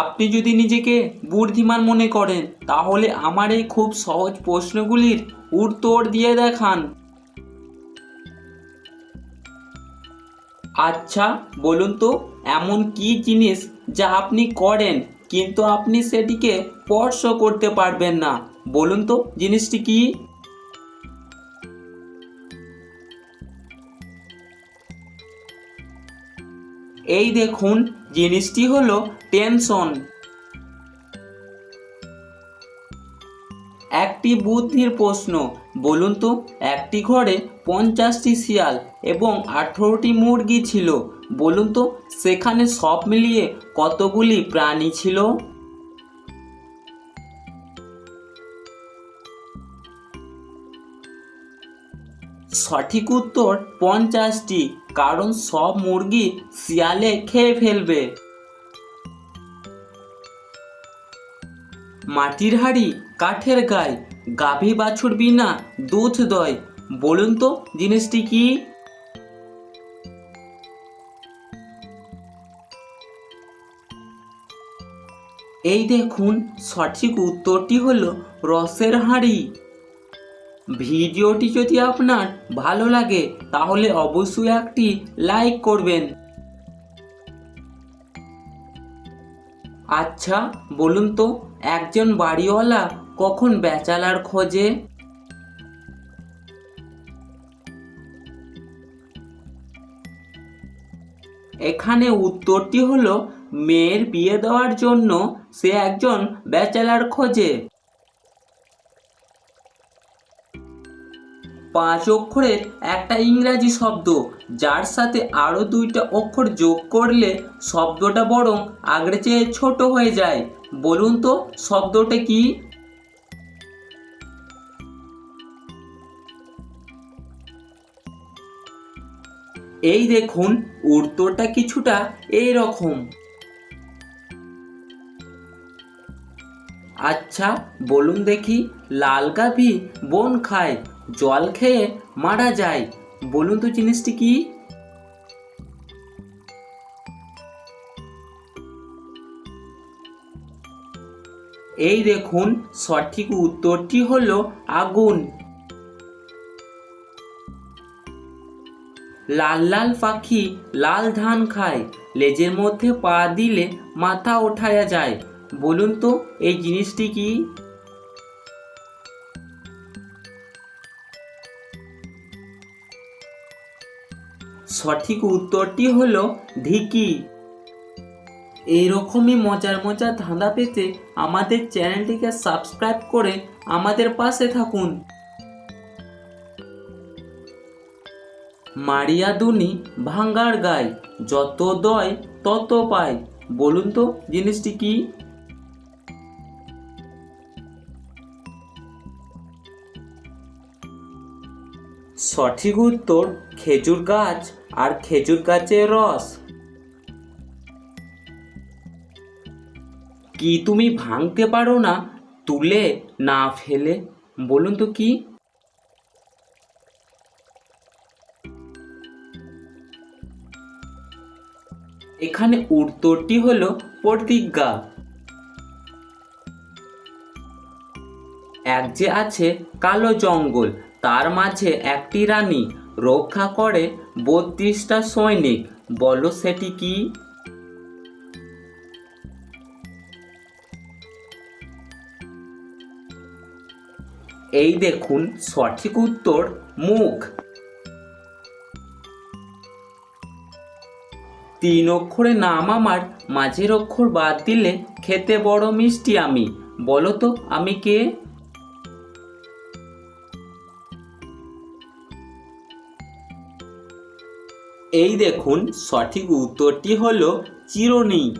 আপনি যদি নিজেকে বুদ্ধিমান মনে করেন, তাহলে আমার এই খুব সহজ প্রশ্নগুলির উত্তর দিয়ে দেখান। আচ্ছা বলুন তো, এমন কি জিনিস যা আপনি করেন, কিন্তু আপনি সেটিকে স্পর্শ করতে পারবেন না? বলুন তো, জিনিসটি কি? এই দেখুন জিনিসটি হলো টেনশন। একটি বুদ্ধির প্রশ্ন, বলুন তো, একটি ঘরে পঞ্চাশটি শিয়াল এবং আঠেরোটি মুরগি ছিল, বলুন তো, সেখানে সব মিলিয়ে কতগুলি প্রাণী ছিল? সঠিক উত্তর পঞ্চাশটি, কারণ সব মুরগি শিয়ালে খেয়ে ফেলবে। মাটির হাড়ি, কাঠের গায়ে গাভী বাছুর বিনা দুধ দয় বলুন তো জিনিসটি কি? এই দেখুন, সঠিক উত্তরটি হলো রসের হাঁড়ি। ভিডিওটি যদি আপনার ভালো লাগে, তাহলে অবশ্যই একটি লাইক করবেন। আচ্ছা বলুন তো, একজন বাড়িওয়ালা কখন বেচালার খোঁজে? এখানে উত্তরটি হলো, মেয়ের বিয়ে দেওয়ার জন্য সে একজন ব্যাচেলার খোঁজে। পাঁচ অক্ষরের একটা ইংরাজি শব্দ, যার সাথে আরও দুইটা অক্ষর যোগ করলে শব্দটা বরং আগের চেয়ে ছোট হয়ে যায়। বলুন তো, শব্দটা কি? এই দেখুন, উত্তরটা কিছুটা এই রকম আচ্ছা বলুন দেখি, লাল গাভী বন খায়। জল খেয়ে মারা যায়। বলুন তো জিনিসটি কি? এই দেখুন, সঠিক উত্তরটি হল আগুন। লাল লাল পাখি লাল ধান খায়। লেজের মধ্যে পা দিলে মাথা ওঠায়া যায়। বলুন তো, এই জিনিসটি কি? সঠিক উত্তরটি হলো ধিকি এইরকমই মজার মজার ধাঁধা পেতে আমাদের চ্যানেলটিকে সাবস্ক্রাইব করে আমাদের পাশে থাকুন। মারিয়া দুনি ভাঙ্গার গায়, যত দয় তত পায়। বলুন তো, জিনিসটি কি? সঠিক উত্তর খেজুর গাছ আর খেজুর গাছের রস। কি তুমি ভাঙতে পারো না তুলে না ফেলে? বলুন তো কি? এখানে উত্তরটি হলো প্রতিজ্ঞা। এক যে আছে কালো জঙ্গল তার মাঝে একটি রানী রক্ষা করে বত্রিশটা সৈনিক। বলো সেটি কি? এই দেখুন সঠিক উত্তর, মুখ। তিন অক্ষরে নাম আমার, মাঝের অক্ষর বাদ দিলে খেতে বড় মিষ্টি আমি। বলো তো আমি কে? এই দেখুন সঠিক উত্তরটি হলো চিরুনি।